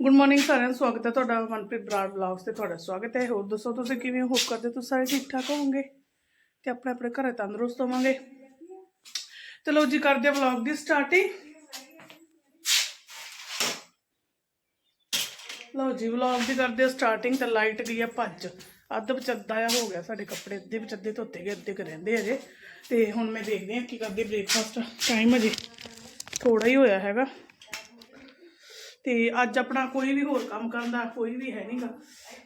Good morning ਸਾਰਿਆਂ ਨੂੰ ਸਵਾਗਤ ਹੈ ਤੁਹਾਡਾ ਮਨਪ੍ਰੀਤ ਬਰਾੜ ਬਲੌਗਸ ਤੇ ਤੁਹਾਡਾ ਸਵਾਗਤ ਹੈ। ਹੋਰ ਦੱਸੋ ਤੁਸੀਂ ਕਿਵੇਂ ਹੋ? ਹੋਪ ਕਰਦੇ ਤੁਸੀਂ ਸਾਰੇ ਠੀਕ ਠਾਕ ਹੋਵੋਗੇ? ਤੇ ਆਪਣੇ ਆਪਣੇ ਘਰੇ ਤੰਦਰੁਸਤ ਹੋਵਾਂਗੇ। ਚਲੋ ਜੀ, ਕਰਦੇ ਵਲੌਗ ਦੀ ਸਟਾਰਟਿੰਗ ਲਓ ਜੀ ਵਲੌਗ ਦੀ ਕਰਦੇ ਸਟਾਰਟਿੰਗ ਤੇ ਲਾਈਟ ਗਈ ਆ ਭੱਜ। ਅੱਧ ਵਿਚੱਦਾ ਆ ਹੋ ਗਿਆ ਸਾਡੇ ਕੱਪੜੇ, ਅੱਧੇ ਵਿਚੱਦੇ ਧੋਤੇ ਗਏ, ਅੱਧੇ ਕੁ ਰਹਿੰਦੇ ਅਜੇ ਤੇ ਹੁਣ ਮੈਂ ਦੇਖਦੇ ਹਾਂ ਕੀ ਕਰਦੇ ਬ੍ਰੇਕਫਾਸਟ ਟਾਈਮ ਅਜੇ ਥੋੜਾ ਹੀ ਹੋਇਆ ਹੈਗਾ। ਤੇ ਅੱਜ ਆਪਣਾ ਕੋਈ ਵੀ ਹੋਰ ਕੰਮ ਕਰਨ ਦਾ ਕੋਈ ਵੀ ਹੈ ਨਹੀਂਗਾ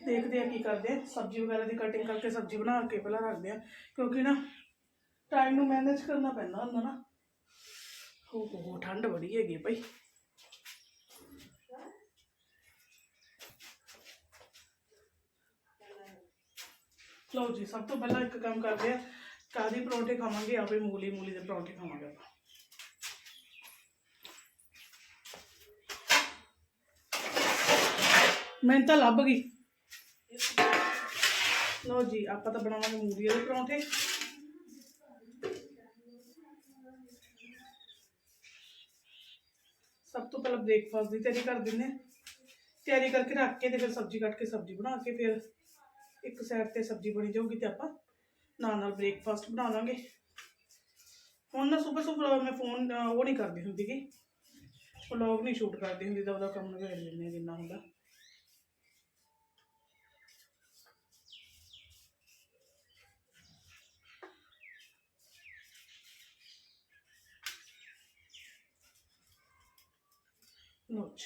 ਦੇਖਦੇ ਆ ਕੀ ਕਰਦੇ ਆ। ਸਬਜ਼ੀ ਵਗੈਰਾ ਦੀ ਕਟਿੰਗ ਕਰਕੇ ਸਬਜ਼ੀ ਬਣਾ ਕੇ ਪਹਿਲਾਂ ਰੱਖਦੇ ਆ ਕਿਉਂਕਿ ਨਾ ਟਾਈਮ ਨੂੰ ਮੈਨੇਜ ਕਰਨਾ ਪੈਂਦਾ ਹੁੰਦਾ ਨਾ। ਹੋ ਹੋ ਹੋ ਠੰਡ ਬੜੀ ਹੈਗੀ ਭਾਈ। ਲਓ ਜੀ, ਸਭ ਤੋਂ ਪਹਿਲਾਂ ਇੱਕ ਕੰਮ ਕਰਦੇ ਆ ਕਾਦੀ ਪਰੌਂਠੇ ਖਾਵਾਂਗੇ, ਆਪੇ ਮੂਲੀ ਮੂਲੀ ਦੇ ਪਰੌਂਠੇ ਖਾਵਾਂਗੇ ਆਪਾਂ। ਮੈਨੂੰ ਤਾਂ ਲੱਭ ਗਈ। ਲਓ ਜੀ, ਆਪਾਂ ਤਾਂ ਬਣਾਵਾਂਗੇ ਮੂਲੀ ਦੇ ਪਰੌਂਠੇ। ਸਭ ਤੋਂ ਪਹਿਲਾਂ ਬ੍ਰੇਕਫਾਸਟ ਦੀ ਤਿਆਰੀ ਕਰ ਦਿੰਦੇ ਹਾਂ। ਤਿਆਰੀ ਕਰਕੇ ਰੱਖ ਕੇ ਤੇ ਫਿਰ ਸਬਜ਼ੀ ਕੱਟ ਕੇ ਸਬਜ਼ੀ ਬਣਾ ਕੇ ਫਿਰ ਇੱਕ ਸਾਈਡ ਤੇ ਸਬਜ਼ੀ ਬਣੀ ਜਾਊਗੀ ਤੇ ਆਪਾਂ ਨਾਲ ਨਾਲ ਬ੍ਰੇਕਫਾਸਟ ਬਣਾ ਲਾਂਗੇ। ਹੁਣ ਨਾ ਸਵੇਰ ਸਵੇਰ ਮੈਂ ਫੋਨ ਉਹ ਨਹੀਂ ਕਰਦੀ ਹੁੰਦੀ ਕਿ ਵਲੌਗ ਨਹੀਂ ਸ਼ੂਟ ਕਰਦੀ ਹੁੰਦੀ, ਤਾਂ ਉਹਦਾ ਕੰਮ ਨਵੇੜ ਲੈਂਦੇ ਹਾਂ ਜਿੰਨਾ ਹੁੰਦਾ। ਲਓ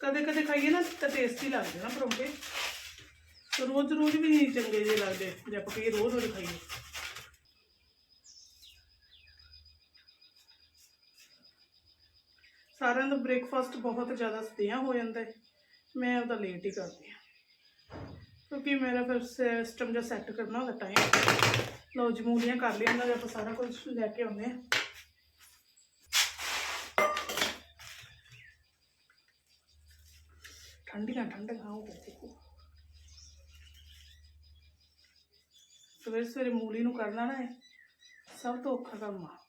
ਕਦੇ ਕਦੇ ਖਾਈਏ ਨਾ ਤਾਂ ਟੇਸਟੀ ਲੱਗਦੇ ਨਾ ਪਰੌਂਠੇ। ਰੋਜ਼ ਰੋਜ਼ ਵੀ ਨਹੀਂ ਚੰਗੇ ਜਿਹੇ ਲੱਗਦੇ, ਜੇ ਆਪਾਂ ਕਹੀਏ ਰੋਜ਼ ਰੋਜ਼ ਖਾਈਏ। ਸਾਰਿਆਂ ਦਾ ਬ੍ਰੇਕਫਾਸਟ ਬਹੁਤ ਜ਼ਿਆਦਾ ਸਤਿਆਂ ਹੋ ਜਾਂਦਾ ਮੈਂ ਉਹਦਾ ਲੇਟ ਹੀ ਕਰਦੀ ਹਾਂ। ਕਿਉਂਕਿ ਮੇਰਾ ਫਿਰ ਸਿਸਟਮ ਜਿਹਾ ਸੈੱਟ ਕਰਨਾ ਹੁੰਦਾ ਟਾਈਮ ਲਓ ਜੀ, ਮੂਲੀਆਂ ਕਰ ਲਿਆ ਇਹਨਾਂ ਦੇ, ਆਪਾਂ ਸਾਰਾ ਕੁਝ ਲੈ ਕੇ ਆਉਂਦੇ ਹਾਂ। ਠੰਡੀਆਂ ਠੰਡੀਆਂ ਹੋ ਗਏ ਸਵੇਰੇ ਸਵੇਰੇ ਮੂਲੀ ਨੂੰ ਕਰਨਾ ਨਾ ਸਭ ਤੋਂ ਔਖਾ ਕੰਮ ਆ।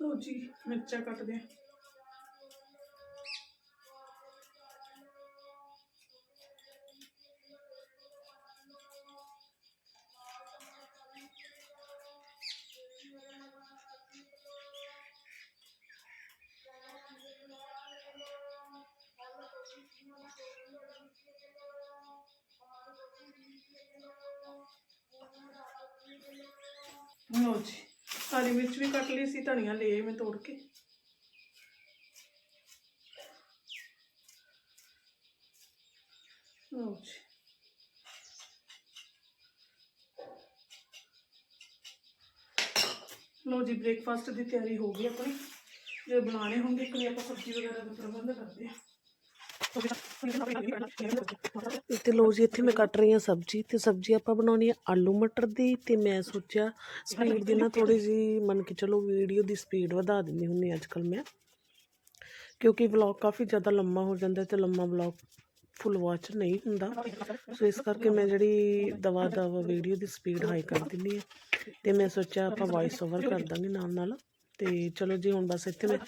ਲਓ ਜੀ ਮਿਰਚਾਂ ਕੱਟਦੇ ਹਾਂ। ਲਓ ਜੀ। ਹਰੀ ਮਿਰਚ ਵੀ ਕੱਟ ਲਈ ਸੀ, ਧਨੀਆ ਲਏ ਮੈਂ ਤੋੜ ਕੇ। ਲਓ ਜੀ। ਲਓ ਜੀ ਬ੍ਰੇਕਫਾਸਟ ਦੀ ਤਿਆਰੀ ਹੋ ਗਈ ਆਪਣੀ। ਜੇ ਬਣਾਣੇ ਹੋਣਗੇ, ਇੱਕ ਕੋਈ ਆਪਾਂ ਸਬਜ਼ੀ ਵਗੈਰਾ ਦਾ ਪ੍ਰਬੰਧ ਕਰਦੇ ਹਾਂ। ਤੇ ਲੋ ਜੀ, ਇੱਥੇ ਮੈਂ ਕੱਟ ਰਹੀ ਹਾਂ ਸਬਜ਼ੀ ਤੇ ਸਬਜ਼ੀ ਆਪਾਂ ਬਣਾਉਣੀ ਹੈ ਆਲੂ ਮਟਰ ਦੀ ਤੇ ਮੈਂ ਸੋਚਿਆ ਸਪੀਡ ਦੀ ਨਾ ਥੋੜੀ ਜੀ ਮੰਨ ਕੇ ਚਲੋ ਵੀਡੀਓ ਦੀ ਸਪੀਡ ਵਧਾ ਦਿੰਦੀ ਹੁੰਨੀ ਅੱਜ ਕੱਲ ਮੈਂ। ਕਿਉਂਕਿ ਵਲੌਗ ਕਾਫੀ ਜ਼ਿਆਦਾ ਲੰਮਾ ਹੋ ਜਾਂਦਾ ਤੇ ਲੰਮਾ ਵਲੌਗ ਫੁੱਲ ਵਾਚ ਨਹੀਂ ਹੁੰਦਾ। ਸੋ ਇਸ ਕਰਕੇ ਮੈਂ ਜਿਹੜੀ ਦਵਾ ਦਵਾ ਵੀਡੀਓ ਦੀ ਸਪੀਡ ਹਾਈ ਕਰ ਦਿੰਦੀ ਹਾਂ। ਤੇ ਮੈਂ ਸੋਚਿਆ ਆਪਾਂ ਵਾਇਸ ਓਵਰ ਕਰ ਦਾਂਗੇ ਨਾਲ ਨਾਲ ਤੇ ਚਲੋ ਜੀ ਹੁਣ ਬਸ ਇੱਥੇ ਮੈਂ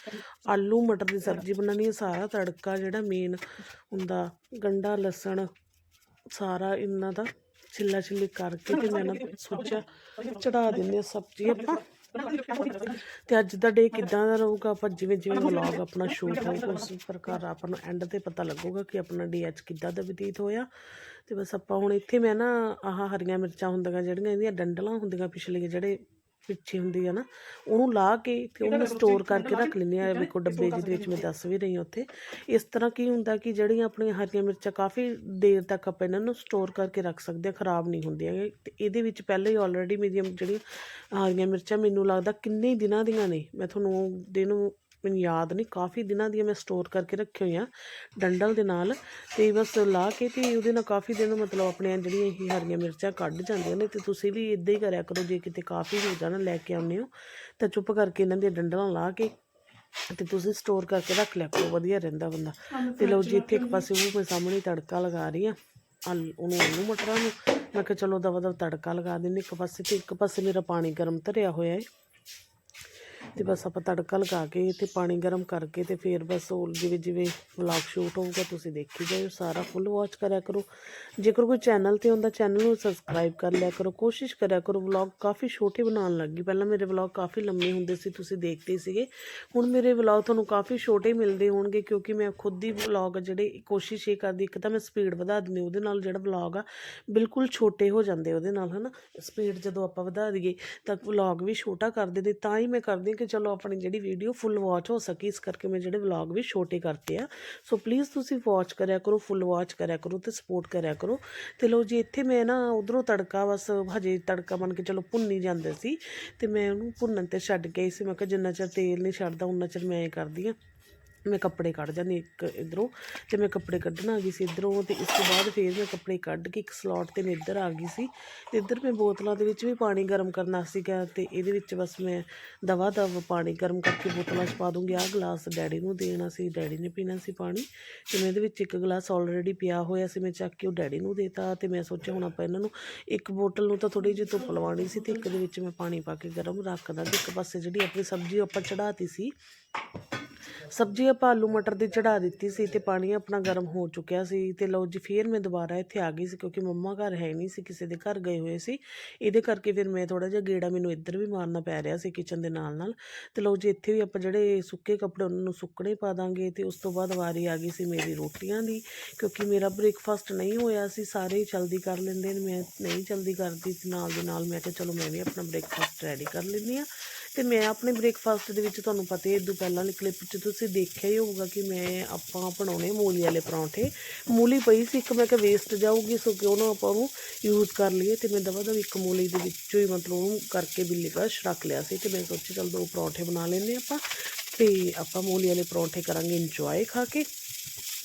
ਆਲੂ ਮਟਰ ਦੀ ਸਬਜ਼ੀ ਬਣਾਉਣੀ ਹੈ ਸਾਰਾ ਤੜਕਾ ਜਿਹੜਾ ਮੇਨ ਹੁੰਦਾ ਗੰਡਾ ਲਸਣ ਸਾਰਾ ਇਹਨਾਂ ਦਾ ਛਿੱਲਾ ਛਿੱਲੀ ਕਰਕੇ ਤੇ ਮੈਂ ਨਾ ਸੋਚਿਆ ਚੜਾ ਦਿੰਦੇ ਹਾਂ ਸਬਜ਼ੀ ਆਪਾਂ। ਤੇ ਅੱਜ ਦਾ ਡੇ ਕਿਦਾਂ ਦਾ ਰਹੂਗਾ? ਆਪਾਂ ਜਿਵੇਂ ਜਿਵੇਂ ਵਲੌਗ ਆਪਣਾ ਸ਼ੂਟ ਹੋਊਗਾ ਉਸ ਪ੍ਰਕਾਰ ਆਪਾਂ ਨੂੰ ਐਂਡ ਤੇ ਪਤਾ ਲੱਗੂਗਾ ਕਿ ਆਪਣਾ ਡੇ ਅੱਜ ਕਿੱਦਾਂ ਦਾ ਬਤੀਤ ਹੋਇਆ। ਤੇ ਬਸ ਆਪਾਂ ਹੁਣ ਇੱਥੇ ਮੈਂ ਨਾ ਆਹ ਹਰੀਆਂ ਮਿਰਚਾਂ ਹੁੰਦੀਆਂ ਜਿਹੜੀਆਂ ਇਹਦੀਆਂ ਡੰਡਲਾਂ ਹੁੰਦੀਆਂ ਪਿਛਲੇ ਜਿਹੜੇ ਪਿੱਛੇ ਹੁੰਦੀ ਆ ਨਾ ਉਹਨੂੰ ਲਾ ਕੇ ਤੇ ਉਹਨੂੰ ਸਟੋਰ ਕਰਕੇ ਰੱਖ ਲੈਂਦੇ ਆ ਵੇਖੋ ਡੱਬੇ ਜਿਹਦੇ ਵਿੱਚ ਮੈਂ ਦੱਸ ਵੀ ਰਹੀ ਹਾਂ ਉੱਥੇ। ਇਸ ਤਰ੍ਹਾਂ ਕੀ ਹੁੰਦਾ ਕਿ ਜਿਹੜੀਆਂ ਆਪਣੀਆਂ ਹਰੀਆਂ ਮਿਰਚਾਂ ਕਾਫੀ ਦੇਰ ਤੱਕ ਆਪਾਂ ਇਹਨਾਂ ਨੂੰ ਸਟੋਰ ਕਰਕੇ ਰੱਖ ਸਕਦੇ ਆ ਖਰਾਬ ਨਹੀਂ ਹੁੰਦੀਆਂ। ਤੇ ਇਹਦੇ ਵਿੱਚ ਪਹਿਲਾਂ ਹੀ ਆਲਰੇਡੀ ਮੇਰੀਆਂ ਜਿਹੜੀਆਂ ਹਰੀਆਂ ਮਿਰਚਾਂ ਮੈਨੂੰ ਲੱਗਦਾ ਕਿੰਨੇ ਦਿਨਾਂ ਦੀਆਂ ਨੇ। ਮੈਂ ਤੁਹਾਨੂੰ ਦਿਨ ਮੈਨੂੰ ਯਾਦ ਨਹੀਂ ਕਾਫੀ ਦਿਨਾਂ ਦੀਆਂ ਮੈਂ ਸਟੋਰ ਕਰਕੇ ਰੱਖੀਆਂ ਹੋਈਆਂ ਡੰਡਲ ਦੇ ਨਾਲ ਤੇ ਬਸ ਲਾ ਕੇ ਤੇ ਉਹਦੇ ਨਾਲ ਕਾਫੀ ਦਿਨ ਮਤਲਬ ਆਪਣੀਆਂ ਜਿਹੜੀਆਂ ਇਹ ਹਰੀਆਂ ਮਿਰਚਾਂ ਕੱਢ ਜਾਂਦੀਆਂ ਨੇ ਤੇ ਤੁਸੀਂ ਵੀ ਇਦਾਂ ਹੀ ਕਰਿਆ ਕਰੋ ਜੇ ਕਿਤੇ ਕਾਫੀ ਹੋ ਜਾਣ ਲੈ ਕੇ ਆਉਂਦੇ ਹੋ ਤਾਂ ਚੁੱਪ ਕਰਕੇ ਇਹਨਾਂ ਦੀਆਂ ਡੰਡਲਾਂ ਲਾ ਕੇ ਤੇ ਤੁਸੀਂ ਸਟੋਰ ਕਰਕੇ ਰੱਖ ਲਿਆ ਕਰੋ ਵਧੀਆ ਰਹਿੰਦਾ ਬੰਦਾ। ਤੇ ਲਓ ਜੀ ਇੱਥੇ ਇੱਕ ਪਾਸੇ ਉਹ ਮੈਂ ਸਾਹਮਣੇ ਤੜਕਾ ਲਗਾ ਰਹੀ ਆ ਉਹਨੂੰ ਆਲੂ ਮਟਰਾਂ ਨੂੰ। ਮੈਂ ਕਿਹਾ ਚਲੋ ਦਵਾ ਦਵ ਤੜਕਾ ਲਗਾ ਦਿੰਦੇ ਇੱਕ ਪਾਸੇ ਤੇ ਇੱਕ ਪਾਸੇ ਮੇਰਾ ਪਾਣੀ ਗਰਮ ਧਰਿਆ ਹੋਇਆ ਹੈ ਤੇ ਬਸ ਆਪਾਂ ਤੜਕਾ ਲਗਾ ਕੇ ਤੇ ਪਾਣੀ ਗਰਮ ਕਰਕੇ ਤੇ ਫਿਰ ਬਸ ਉਹ ਜਿਵੇਂ ਜਿਵੇਂ ਵਲੌਗ ਸ਼ੂਟ ਹੋਊਗਾ, ਤੁਸੀਂ ਦੇਖੀ ਜਾਇਓ, ਸਾਰਾ ਫੁੱਲ ਵਾਚ ਕਰਿਆ ਕਰੋ। ਜੇਕਰ ਕੋਈ ਚੈਨਲ ਤੇ ਹੁੰਦਾ ਚੈਨਲ ਨੂੰ ਸਬਸਕ੍ਰਾਈਬ ਕਰ ਲਿਆ ਕਰੋ, ਕੋਸ਼ਿਸ਼ ਕਰਿਆ ਕਰੋ ਵਲੌਗ ਕਾਫੀ ਛੋਟੇ ਬਣਾਉਣ ਲੱਗੀ ਪਹਿਲਾਂ ਮੇਰੇ ਵਲੌਗ ਕਾਫੀ ਲੰਮੇ ਹੁੰਦੇ ਸੀ, ਤੁਸੀਂ ਦੇਖਦੇ ਸੀਗੇ। ਹੁਣ ਮੇਰੇ ਵਲੌਗ ਤੁਹਾਨੂੰ ਕਾਫੀ ਛੋਟੇ ਮਿਲਦੇ ਹੋਣਗੇ, ਕਿਉਂਕਿ ਮੈਂ ਖੁਦ ਹੀ ਵਲੌਗ ਜਿਹੜੇ ਕੋਸ਼ਿਸ਼ ਇਹ ਕਰਦੀ, ਇੱਕ ਤਾਂ ਮੈਂ ਸਪੀਡ ਵਧਾ ਦਿੰਦੀ ਉਹਦੇ ਨਾਲ ਜਿਹੜਾ ਵਲੌਗ ਆ, ਬਿਲਕੁਲ ਛੋਟੇ ਹੋ ਜਾਂਦੇ ਉਹਦੇ ਨਾਲ, ਹਨਾ? ਸਪੀਡ ਜਦੋਂ ਆਪਾਂ ਵਧਾ ਦਈਏ, ਤਾਂ ਵਲੌਗ ਵੀ ਛੋਟਾ ਕਰ ਦਿੰਦੇ, ਤਾਂ ਹੀ ਮੈਂ ਕਰਦੀ ਹਾਂ ਕਿ ਚਲੋ ਆਪਣੀ ਜਿਹੜੀ ਵੀਡੀਓ ਫੁੱਲ ਵਾਚ ਹੋ ਸਕੀ, ਇਸ ਕਰਕੇ ਮੈਂ ਜਿਹੜੇ ਵਲੌਗ ਵੀ ਛੋਟੇ ਕਰਤੇ ਆ। ਸੋ ਪਲੀਜ਼ ਤੁਸੀਂ ਵਾਚ ਕਰਿਆ ਕਰੋ ਫੁੱਲ ਵਾਚ ਕਰਿਆ ਕਰੋ ਤੇ ਸਪੋਰਟ ਕਰਿਆ ਕਰੋ। ਤੇ ਲੋ ਜੀ, ਇੱਥੇ ਮੈਂ ਨਾ ਉਧਰੋਂ ਤੜਕਾ ਬਸ ਹਜੇ ਤੜਕਾ ਮੰਨ ਕੇ ਚਲੋ ਭੁੰਨੀ ਜਾਂਦੇ ਸੀ ਤੇ ਮੈਂ ਉਹਨੂੰ ਭੁੰਨਣ ਤੇ ਛੱਡ ਕੇ ਸੀ। ਮੈਂ ਕਿਹਾ ਜਿੰਨਾ ਚਿਰ ਤੇਲ ਨਹੀਂ ਛੱਡਦਾ, ਉਨਾ ਚਿਰ ਮੈਂ ਇਹ ਕਰਦੀ ਆ ਮੈਂ ਕੱਪੜੇ ਕੱਢ ਜਾਂਦੀ ਇੱਕ ਇਧਰੋਂ ਤੇ ਮੈਂ ਕੱਪੜੇ ਕੱਢਣ ਆ ਗਈ ਸੀ ਇਧਰੋਂ ਤੇ ਇਸ ਤੋਂ ਬਾਅਦ ਫਿਰ ਮੈਂ ਕੱਪੜੇ ਕੱਢ ਕੇ ਇੱਕ ਸਲੋਟ ਤੇ ਮੈਂ ਇੱਧਰ ਆ ਗਈ ਸੀ ਤੇ ਇੱਧਰ ਮੈਂ ਬੋਤਲਾਂ ਦੇ ਵਿੱਚ ਵੀ ਪਾਣੀ ਗਰਮ ਕਰਨਾ ਸੀਗਾ ਤੇ ਇਹਦੇ ਵਿੱਚ ਬਸ ਮੈਂ ਦਵਾ ਦਵ ਪਾਣੀ ਗਰਮ ਕਰਕੇ ਬੋਤਲਾਂ 'ਚ ਪਾ ਦੂੰਗੀ। ਆਹ ਗਲਾਸ ਡੈਡੀ ਨੂੰ ਦੇਣਾ ਸੀ ਡੈਡੀ ਨੇ ਪੀਣਾ ਸੀ ਪਾਣੀ ਤੇ ਮੈਂ ਇਹਦੇ ਵਿੱਚ ਇੱਕ ਗਲਾਸ ਆਲਰੇਡੀ ਪਿਆ ਹੋਇਆ ਸੀ, ਮੈਂ ਚੱਕ ਕੇ ਉਹ ਡੈਡੀ ਨੂੰ ਦੇਤਾ ਤੇ ਮੈਂ ਸੋਚਿਆ ਹੁਣ ਆਪਾਂ ਇਹਨਾਂ ਨੂੰ ਇੱਕ ਬੋਤਲ ਨੂੰ ਤਾਂ ਥੋੜੀ ਜਿਹੀ ਧੁੱਪ ਲਵਾਉਣੀ ਸੀ ਤੇ ਇੱਕ ਦੇ ਵਿੱਚ ਮੈਂ ਪਾਣੀ ਪਾ ਕੇ ਗਰਮ ਰੱਖਦਾ ਤੇ ਇੱਕ ਪਾਸੇ ਜਿਹੜੀ ਆਪਣੀ ਸਬਜ਼ੀ ਆਪਾਂ ਚੜਾਤੀ ਸੀ ਸਬਜ਼ੀ ਆਪਾਂ ਆਲੂ ਮਟਰ ਦੀ ਚੜਾ ਦਿੱਤੀ ਸੀ ਤੇ ਪਾਣੀ ਆਪਣਾ ਗਰਮ ਹੋ ਚੁੱਕਿਆ ਸੀ ਤੇ ਲਓ ਜੀ, ਫੇਰ ਮੈਂ ਦੁਬਾਰਾ ਇੱਥੇ ਆ ਗਈ ਸੀ ਕਿਉਂਕਿ ਮੰਮਾ ਘਰ ਹੈ ਨਹੀਂ ਸੀ, ਕਿਸੇ ਦੇ ਘਰ ਗਏ ਹੋਏ ਸੀ। ਇਹਦੇ ਕਰਕੇ ਫਿਰ ਮੈਂ ਥੋੜਾ ਜਿਹਾ ਗੇੜਾ ਮੈਨੂੰ ਇੱਧਰ ਵੀ ਮਾਰਨਾ ਪੈ ਰਿਹਾ ਸੀ ਕਿਚਨ ਦੇ ਨਾਲ ਨਾਲ। ਤੇ ਲਓ ਜੀ, ਇੱਥੇ ਵੀ ਆਪਾਂ ਜਿਹੜੇ ਸੁੱਕੇ ਕੱਪੜੇ ਉਹਨਾਂ ਨੂੰ ਸੁੱਕਣੇ ਪਾ ਦਾਂਗੇ ਤੇ ਉਸ ਤੋਂ ਬਾਅਦ ਵਾਰੀ ਆ ਗਈ ਸੀ ਮੇਰੀ ਰੋਟੀਆਂ ਦੀ ਕਿਉਂਕਿ ਮੇਰਾ ਬ੍ਰੇਕਫਾਸਟ ਨਹੀਂ ਹੋਇਆ ਸੀ, ਸਾਰੇ ਹੀ ਜਲਦੀ ਕਰ ਲੈਂਦੇ ਨੇ, ਮੈਂ ਨਹੀਂ ਜਲਦੀ ਕਰਦੀ ਸੀ, ਨਾਲ ਦੇ ਨਾਲ ਮੈਂ ਕਿਹਾ ਚਲੋ ਮੈਂ ਵੀ ਆਪਣਾ ਬ੍ਰੇਕਫਾਸਟ ਰੈਡੀ ਕਰ ਲੈਂਦੀ ਆ ਤੇ ਮੈਂ ਆਪਣੇ ਬ੍ਰੇਕਫਾਸਟ ਦੇ ਵਿੱਚ ਤੁਹਾਨੂੰ ਪਤਾ ਹੀ ਇਦੋਂ ਪਹਿਲਾਂ ਵਾਲੀ ਕਲਿੱਪ 'ਚ ਤੁਸੀਂ ਦੇਖਿਆ ਹੀ ਹੋਊਗਾ ਕਿ ਮੈਂ ਆਪਾਂ ਬਣਾਉਣੇ ਮੂਲੀ ਵਾਲੇ ਪਰੌਂਠੇ। ਮੂਲੀ ਪਈ ਸੀ, ਇੱਕ ਮੈਂ ਕਿਹਾ ਵੇਸਟ ਜਾਊਗੀ, ਸੋ ਕਿਉਂ ਨਾ ਆਪਾਂ ਉਹਨੂੰ ਯੂਜ਼ ਕਰ ਲਈਏ ਤੇ ਮੈਂ ਦਵਾ ਦਵ ਇੱਕ ਮੂਲੀ ਦੇ ਵਿੱਚੋਂ ਹੀ ਮਤਲਬ ਉਹਨੂੰ ਕਰਕੇ ਬਿੱਲੀ ਕਸ਼ ਰੱਖ ਲਿਆ ਸੀ ਤੇ ਮੈਂ ਸੋਚਿਆ ਚਲ ਦੋ ਪਰੌਂਠੇ ਬਣਾ ਲੈਂਦੇ ਆਪਾਂ ਤੇ ਆਪਾਂ ਮੂਲੀ ਵਾਲੇ ਪਰੌਂਠੇ ਕਰਾਂਗੇ ਇੰਜੋਏ ਖਾ ਕੇ।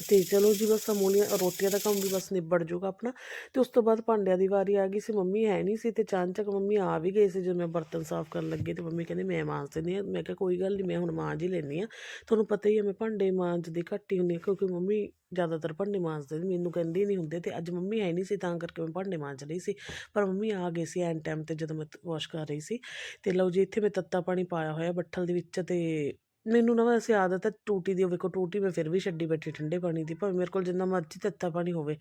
ਤੇ ਚਲੋ ਜੀ ਬਸ ਮੂਲੀਆਂ ਰੋਟੀਆਂ ਦਾ ਕੰਮ ਵੀ ਬਸ ਨਿਬੜ ਜੂਗਾ ਆਪਣਾ। ਤੇ ਉਸ ਤੋਂ ਬਾਅਦ ਭਾਂਡਿਆਂ ਦੀ ਵਾਰੀ ਆ ਗਈ ਸੀ, ਮੰਮੀ ਹੈ ਨਹੀਂ ਸੀ ਤੇ ਚਾਂਚਕ ਮੰਮੀ ਆ ਵੀ ਗਏ ਸੀ, ਜਦੋਂ ਮੈਂ ਬਰਤਨ ਸਾਫ਼ ਕਰਨ ਲੱਗੀ ਤੇ ਮੰਮੀ ਕਹਿੰਦੇ, ਮੈਂ ਮਾਂਜ ਦਿੰਦੀ ਹਾਂ। ਮੈਂ ਕਿਹਾ, ਕੋਈ ਗੱਲ ਨਹੀਂ, ਮੈਂ ਹੁਣ ਮਾਂਜ ਹੀ ਲੈਂਦੀ ਆ ਤੁਹਾਨੂੰ ਪਤਾ ਹੀ ਹੈ ਮੈਂ ਭਾਂਡੇ ਮਾਂਜਦੀ ਘੱਟ ਹੀ ਹੁੰਦੀ ਹਾਂ, ਕਿਉਂਕਿ ਮੰਮੀ ਜ਼ਿਆਦਾਤਰ ਭਾਂਡੇ ਮਾਂਜਦੇ ਨੇ, ਮੈਨੂੰ ਕਹਿੰਦੇ ਨਹੀਂ ਹੁੰਦੇ ਤੇ ਅੱਜ ਮੰਮੀ ਹੈ ਨਹੀਂ ਸੀ, ਤਾਂ ਕਰਕੇ ਮੈਂ ਭਾਂਡੇ ਮਾਂਜ ਰਹੀ ਸੀ। ਪਰ ਮੰਮੀ ਆ ਗਏ ਸੀ ਐਨ ਟਾਈਮ ਤੇ ਜਦੋਂ ਮੈਂ ਵਾਸ਼ ਕਰ ਰਹੀ ਸੀ। ਤੇ ਲਓ ਜੀ, ਇੱਥੇ ਮੈਂ ਤੱਤਾ ਪਾਣੀ ਪਾਇਆ ਹੋਇਆ ਬੱਠਲ ਦੇ ਵਿੱਚ ਤੇ ਮੈਨੂੰ ਨਾ ਵੈਸੇ ਆਦਤ ਹੈ ਟੂਟੀ ਦੀ ਵੇਖੋ ਟੂਟੀ ਮੈਂ ਫਿਰ ਵੀ ਛੱਡੀ ਬੈਠੀ ਠੰਡੇ ਪਾਣੀ ਦੀ, ਭਾਵੇਂ ਮੇਰੇ ਕੋਲ ਜਿੰਨਾ ਮਰਜ਼ੀ ਤੱਤਾ ਪਾਣੀ ਹੋਵੇ।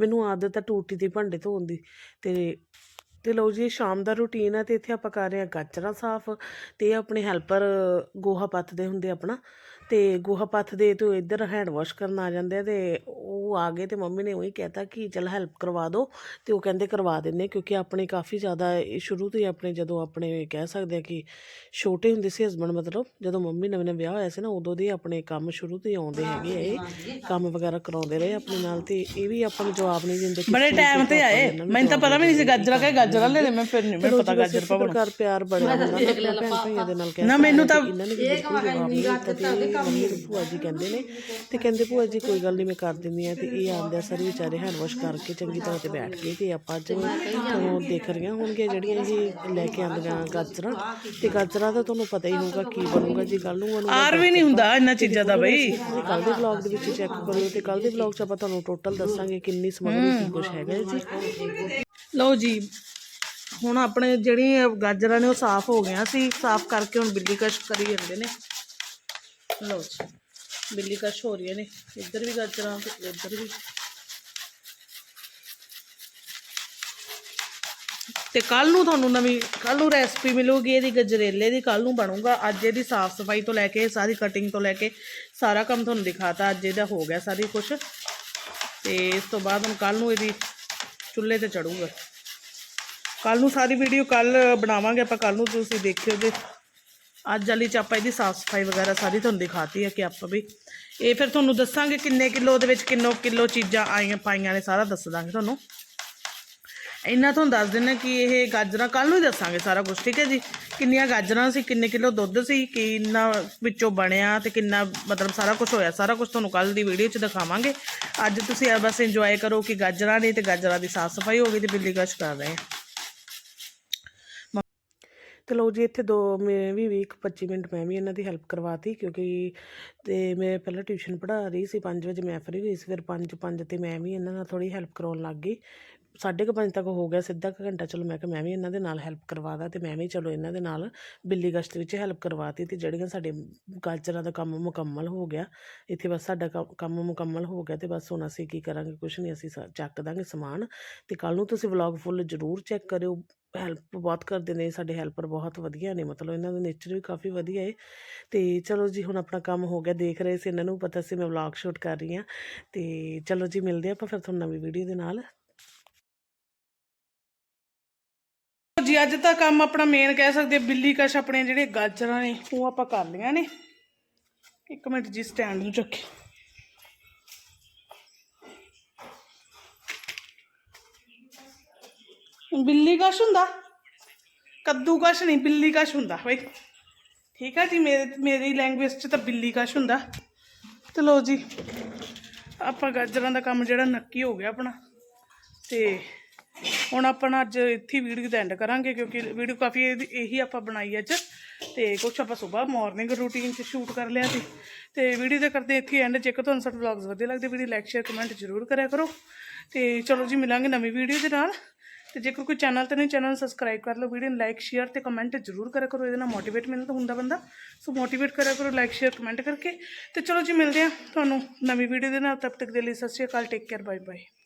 ਮੈਨੂੰ ਆਦਤ ਹੈ ਟੂਟੀ ਦੇ, ਭਾਂਡੇ ਧੋਣ ਦੀ। ਤੇ ਤੇ ਲਓ ਜੀ, ਇਹ ਸ਼ਾਮ ਦਾ ਰੁਟੀਨ ਹੈ ਤੇ ਇੱਥੇ ਆਪਾਂ ਕਰ ਰਹੇ ਹਾਂ ਗਾਜਰਾਂ ਸਾਫ਼ ਤੇ ਇਹ ਆਪਣੇ ਹੈਲਪਰ ਗੋਹਾ ਪੱਥਦੇ ਹੁੰਦੇ ਆਪਣਾ। ਤੇ ਗੋਹਾ ਪੱਥਦੇ ਤੇ ਉਹ ਇੱਧਰ ਹੈਂਡ ਵਾਸ਼ ਕਰਨ ਆ ਜਾਂਦੇ ਆ ਤੇ ਉਹ ਆ ਗਏ ਤੇ ਮੰਮੀ ਨੇ ਉਹੀ ਕਹਿਤਾ ਕਿ ਚਲ ਹੈਲਪ ਕਰਵਾ ਦਿਓ ਤੇ ਉਹ ਕਹਿੰਦੇ ਕਰਵਾ ਦਿੰਦੇ ਕਿਉਂਕਿ ਆਪਣੇ ਕਾਫੀ ਜ਼ਿਆਦਾ ਇਹ ਸ਼ੁਰੂ ਤੋਂ ਹੀ ਆਪਣੇ ਜਦੋਂ ਆਪਣੇ ਕਹਿ ਸਕਦੇ ਆ ਕਿ ਛੋਟੇ ਹੁੰਦੇ ਸੀ ਹਸਬੰਡ ਮਤਲਬ ਜਦੋਂ ਮੰਮੀ ਨਵੇਂ ਨਵੇਂ ਵਿਆਹ ਹੋਇਆ ਸੀ ਨਾ ਉਦੋਂ ਦੇ ਆਪਣੇ ਕੰਮ ਸ਼ੁਰੂ ਤੋਂ ਹੀ ਆਉਂਦੇ ਹੈਗੇ ਆ ਇਹ। ਕੰਮ ਵਗੈਰਾ ਕਰਾਉਂਦੇ ਰਹੇ ਆਪਣੇ ਨਾਲ ਤੇ ਇਹ ਵੀ ਆਪਾਂ ਨੂੰ ਜਵਾਬ ਨਹੀਂ ਦਿੰਦੇ ਕਿ ਬੜੇ ਟਾਈਮ ਤੇ ਆਏ। ਮੈਨੂੰ ਤਾਂ ਪਤਾ ਵੀ ਨਹੀਂ ਸੀ ਗਾਜਰਾਂ ਕਹੇ ਗਾਜਰਾਂ ਲੈ ਲੈ ਮੈਂ ਫਿਰ ਨਹੀਂ ਮੈਨੂੰ ਪਤਾ ਗਾਜਰ ਘਰ ਪਿਆਰ ਬੜਾ ਹੁੰਦਾ ਨਾ ਆਪਣੇ ਭੈਣ ਭਾਈਆਂ ਦੇ ਨਾਲ ਕਹਿ ਨਾ ਮੈਨੂੰ ਤਾਂ ਬਿਲਕੁਲ ਜਵਾਬ ਨਹੀਂ ਦਿੱਤਾ ਤੇ ਨੂੰ ਭੂਆ ਜੀ ਕਹਿੰਦੇ ਨੇ ਤੇ ਕਹਿੰਦੇ ਭੂਆ ਜੀ ਕੋਈ ਗੱਲ ਨਹੀਂ ਮੈਂ ਕਰ ਦਿੰਦੀ ਆ ਤੇ ਇਹ ਆਂਦੇ ਆ ਸਾਰੇ ਵਿਚਾਰੇ ਹੈਂਡ ਵਾਸ਼ ਕਰਕੇ ਚੰਗੀ ਤਰ੍ਹਾਂ ਤੇ ਬੈਠ ਕੇ ਤੇ ਆਪਾਂ ਅੱਜ ਤੁਹਾਨੂੰ ਦੇਖ ਰਹੀਆਂ ਹੋਣਗੀਆਂ ਜਿਹੜੀਆਂ ਇਹ ਲੈ ਕੇ ਆਂਦੀਆਂ ਗਾਜਰਾਂ ਤੇ ਗਾਜਰਾਂ ਦਾ ਤੁਹਾਨੂੰ ਪਤਾ ਹੀ ਹੋਊਗਾ ਕੀ ਬਣੂਗਾ ਜੀ ਕੱਲ ਨੂੰ ਬਣੂਗਾ ਆਰ ਵੀ ਨਹੀਂ ਹੁੰਦਾ ਇਹਨਾਂ ਚੀਜ਼ਾਂ ਦਾ ਬਈ। ਕੱਲ ਦੇ ਵਲੌਗ ਦੇ ਵਿੱਚ ਚੈੱਕ ਕਰਿਓ ਤੇ ਕੱਲ ਦੇ ਵਲੌਗ 'ਚ ਆਪਾਂ ਤੁਹਾਨੂੰ ਟੋਟਲ ਦੱਸਾਂਗੇ ਕਿੰਨੀ ਸਮੱਗਰੀ ਕੀ ਕੁਝ ਹੈਗਾ ਜੀ। ਲਓ ਜੀ ਹੁਣ ਆਪਣੇ ਜਿਹੜੀਆਂ ਗਾਜਰਾਂ ਨੇ ਉਹ ਸਾਫ਼ ਹੋ ਗਈਆਂ ਸੀ ਸਾਫ਼ ਕਰਕੇ ਹੁਣ ਬਿੱਲੀ ਕਸ਼ ਕਰੀ ਜਾਂਦੇ ਨੇ। ਲਓ ਜੀ। ਬਿੱਲੀ ਕਸ਼ ਹੋ ਰਹੀਆਂ ਨੇ। ਇੱਧਰ ਵੀ ਗਾਜਰਾਂ ਤੇ ਇੱਧਰ ਵੀ। ਤੇ ਕੱਲ ਨੂੰ ਤੁਹਾਨੂੰ ਨਵੀਂ ਕੱਲ ਨੂੰ ਰੈਸਪੀ ਮਿਲੂਗੀ ਇਹਦੀ, ਗਜਰੇਲੇ ਦੀ। ਕੱਲ ਨੂੰ ਬਣੂਗਾ। ਅੱਜ ਇਹਦੀ ਸਾਫ਼ ਸਫ਼ਾਈ ਤੋਂ ਲੈ ਕੇ, ਸਾਰੀ ਕਟਿੰਗ ਤੋਂ ਲੈ ਕੇ, ਸਾਰਾ ਕੰਮ ਤੁਹਾਨੂੰ ਦਿਖਾਤਾ। ਅੱਜ ਇਹਦਾ ਹੋ ਗਿਆ ਸਾਰੀ ਕੁਝ ਤੇ ਇਸ ਤੋਂ ਬਾਅਦ ਹੁਣ ਕੱਲ ਨੂੰ ਇਹਦੀ ਚੁੱਲ੍ਹੇ ਤੇ ਚੜੂਗਾ। ਕੱਲ ਨੂੰ ਸਾਰੀ ਵੀਡੀਓ ਕੱਲ ਬਣਾਵਾਂਗੇ। ਆਪਾਂ ਕੱਲ ਨੂੰ ਤੁਸੀਂ ਦੇਖਿਓ ਜੇ ਅੱਜ ਵਾਲੀ ਚ ਆਪਾਂ ਇਹਦੀ ਸਾਫ਼ ਸਫ਼ਾਈ ਵਗੈਰਾ ਸਾਰੀ ਤੁਹਾਨੂੰ ਦਿਖਾਤੀ ਹੈ ਕਿ ਆਪਾਂ ਵੀ ਇਹ ਫਿਰ ਤੁਹਾਨੂੰ ਦੱਸਾਂਗੇ ਕਿੰਨੇ ਕਿਲੋ ਦੇ ਵਿੱਚ ਕਿੰਨੋ ਕਿਲੋ ਚੀਜ਼ਾਂ ਆਈਆਂ ਪਾਈਆਂ ਨੇ ਸਾਰਾ ਦੱਸ ਦਾਂਗੇ ਤੁਹਾਨੂੰ। ਇੰਨਾ ਤੁਹਾਨੂੰ ਦੱਸ ਦਿੰਨੇ ਕਿ ਇਹ ਗਾਜਰਾਂ ਕੱਲ ਨੂੰ ਹੀ ਦੱਸਾਂਗੇ ਸਾਰਾ ਕੁਝ ਠੀਕ ਹੈ ਜੀ? ਕਿੰਨੀਆਂ ਗਾਜਰਾਂ ਸੀ, ਕਿੰਨੇ ਕਿਲੋ ਦੁੱਧ ਸੀ, ਕਿੰਨਾ ਵਿੱਚੋਂ ਬਣਿਆ ਤੇ ਕਿੰਨਾ ਮਤਲਬ ਸਾਰਾ ਕੁਝ ਹੋਇਆ, ਸਾਰਾ ਕੁਝ ਤੁਹਾਨੂੰ ਕੱਲ ਦੀ ਵੀਡੀਓ 'ਚ ਦਿਖਾਵਾਂਗੇ। ਅੱਜ ਤੁਸੀਂ ਬਸ ਇੰਜੋਏ ਕਰੋ ਕਿ ਗਾਜਰਾਂ ਨੇ ਤੇ ਗਾਜਰਾਂ ਦੀ ਸਾਫ਼ ਸਫ਼ਾਈ ਹੋ ਗਈ ਤੇ ਬਿੱਲੀ ਗਸ਼ ਕਰ ਰਹੇ ਆ। ਤੇ ਲਓ ਜੀ, ਇੱਥੇ ਦੋ, ਮੈਂ ਵੀ 20 25 ਮਿੰਟ ਮੈਂ ਵੀ ਇਹਨਾਂ ਦੀ ਹੈਲਪ ਕਰਵਾਤੀ ਕਿਉਂਕਿ ਤੇ ਮੈਂ ਪਹਿਲਾਂ ਟਿਊਸ਼ਨ ਪੜ੍ਹਾ ਰਹੀ ਸੀ 5 ਵਜੇ ਮੈਂ ਫਰੀ ਹੋਈ ਸੀ, ਫਿਰ 5 5 ਤੇ ਮੈਂ ਵੀ ਇਹਨਾਂ ਨਾਲ ਥੋੜੀ ਹੈਲਪ ਕਰਾਉਣ ਲੱਗ ਗਈ। ਸਾਢੇ ਕੁ ਪੰਜ ਤੱਕ ਹੋ ਗਿਆ, ਸਿੱਧਾ ਕੁ ਘੰਟਾ, ਚਲੋ ਮੈਂ ਕਿਹਾ ਮੈਂ ਵੀ ਇਹਨਾਂ ਦੇ ਨਾਲ ਹੈਲਪ ਕਰਵਾਦਾ ਤੇ ਮੈਂ ਵੀ ਚਲੋ ਇਹਨਾਂ ਦੇ ਨਾਲ ਬਿੱਲੀ ਗਸ਼ਤ ਵਿੱਚ ਹੈਲਪ ਕਰਵਾਤੀ ਤੇ ਜਿਹੜੀਆਂ ਸਾਡੇ ਗਾਜਰਾਂ ਦਾ ਕੰਮ ਮੁਕੰਮਲ ਹੋ ਗਿਆ, ਇੱਥੇ ਬਸ ਸਾਡਾ ਕੰਮ- ਕੰਮ ਮੁਕੰਮਲ ਹੋ ਗਿਆ ਤੇ ਬਸ ਹੁਣ ਅਸੀਂ ਕੀ ਕਰਾਂਗੇ ਕੁਝ ਨਹੀਂ, ਅਸੀਂ ਸ- ਚੱਕ ਦਾਂਗੇ ਸਮਾਨ ਤੇ ਕੱਲ ਨੂੰ ਤੁਸੀਂ ਵਲੌਗ ਫੁੱਲ ਜ਼ਰੂਰ ਚੈੱਕ ਕਰਿਓ ਹੈਲਪ ਬਹੁਤ ਕਰਦੇ ਨੇ, ਸਾਡੇ ਹੈਲਪਰ ਬਹੁਤ ਵਧੀਆ ਨੇ, ਮਤਲਬ ਇਹਨਾਂ ਦਾ ਨੇਚਰ ਵੀ ਕਾਫੀ ਵਧੀਆ ਹੈ ਤੇ ਚਲੋ ਜੀ ਹੁਣ ਆਪਣਾ ਕੰਮ ਹੋ ਗਿਆ, ਦੇਖ ਰਹੇ ਸੀ ਇਹਨਾਂ ਨੂੰ, ਪਤਾ ਸੀ ਮੈਂ ਵਲੌਗ ਸ਼ੂਟ ਕਰ ਰਹੀ ਹਾਂ ਤੇ ਚਲੋ ਜੀ ਮਿਲਦੇ ਹਾਂ ਆਪਾਂ ਫਿਰ ਤੁਹਾਨੂੰ ਨਵੀਂ ਵੀਡੀਓ ਦੇ ਨਾਲ। ਜੀ ਅੱਜ ਤਾਂ ਕੰਮ ਆਪਣਾ ਮੇਨ ਕਹਿ ਸਕਦੇ ਬਿੱਲੀ ਕਸ਼ ਆਪਣੇ ਜਿਹੜੇ ਗਾਜਰਾਂ ਨੇ, ਉਹ ਆਪਾਂ ਕਰ ਲਈਆਂ ਨੇ। ਇੱਕ ਮਿੰਟ ਜੀ ਸਟੈਂਡ ਨੂੰ ਚੱਕੇ। ਬਿੱਲੀ ਕਸ਼ ਹੁੰਦਾ? ਕੱਦੂ ਕਸ਼ ਨਹੀਂ, ਬਿੱਲੀ ਕਸ਼ ਹੁੰਦਾ ਬਈ। ਠੀਕ ਆ ਜੀ, ਮੇਰੇ, ਮੇਰੀ ਲੈਂਗੁਏਜ 'ਚ ਤਾਂ ਬਿੱਲੀ ਕਸ਼ ਹੁੰਦਾ। ਤੇ ਲੋ ਜੀ, ਆਪਾਂ ਗਾਜਰਾਂ ਦਾ ਕੰਮ ਜਿਹੜਾ ਨੱਕੀ ਹੋ ਗਿਆ ਆਪਣਾ। ਤੇ ਹੁਣ ਆਪਾਂ ਅੱਜ ਇੱਥੇ ਵੀਡੀਓ ਦਾ ਐਂਡ ਕਰਾਂਗੇ ਕਿਉਂਕਿ ਵੀਡੀਓ ਕਾਫੀ ਇਹਦੀ- ਇਹੀ ਆਪਾਂ ਬਣਾਈ ਅੱਜ। ਤੇ ਕੁਛ ਆਪਾਂ ਸਵੇਰ ਮਾਰਨਿੰਗ ਰੂਟੀਨ 'ਚ ਸ਼ੂਟ ਕਰ ਲਿਆ ਸੀ। ਤੇ ਵੀਡੀਓ ਦੇ ਕਰਦੇ ਇੱਥੇ ਐਂਡ ਜੇਕਰ ਤੁਹਾਨੂੰ ਸਾਡੇ ਵਲੌਗਸ ਵਧੀਆ ਲੱਗਦੇ, ਵੀਡੀਓ ਲਾਈਕ ਸ਼ੇਅਰ ਕਮੈਂਟ ਜ਼ਰੂਰ ਕਰਿਆ ਕਰੋ। ਤੇ ਚਲੋ ਜੀ, ਮਿਲਾਂਗੇ ਨਵੀਂ ਵੀਡੀਓ ਦੇ ਨਾਲ। ਤੇ ਜੇਕਰ ਕੋਈ ਚੈਨਲ ਤੇ ਨਹੀਂ ਚੈਨਲ ਨੂੰ ਸਬਸਕ੍ਰਾਈਬ ਕਰ ਲਓ, ਵੀਡੀਓ ਨੂੰ ਲਾਈਕ ਸ਼ੇਅਰ ਤੇ ਕਮੈਂਟ ਜ਼ਰੂਰ ਕਰਿਆ ਕਰੋ। ਇਹਦੇ ਨਾਲ ਮੋਟੀਵੇਟ ਮਿਲਦਾ ਹੁੰਦਾ ਬੰਦਾ। ਸੋ ਮੋਟੀਵੇਟ ਕਰਿਆ ਕਰੋ ਲਾਈਕ ਸ਼ੇਅਰ ਕਮੈਂਟ ਕਰਕੇ। ਤੇ ਚਲੋ ਜੀ, ਮਿਲਦੇ ਹਾਂ ਤੁਹਾਨੂੰ ਨਵੀਂ ਵੀਡੀਓ ਦੇ ਨਾਲ। ਤਬ ਤੱਕ ਦੇ ਲਈ ਸਤਿ ਸ਼੍ਰੀ ਅਕਾਲ ਟੇਕ ਕੇਅਰ ਬਾਏ ਬਾਏ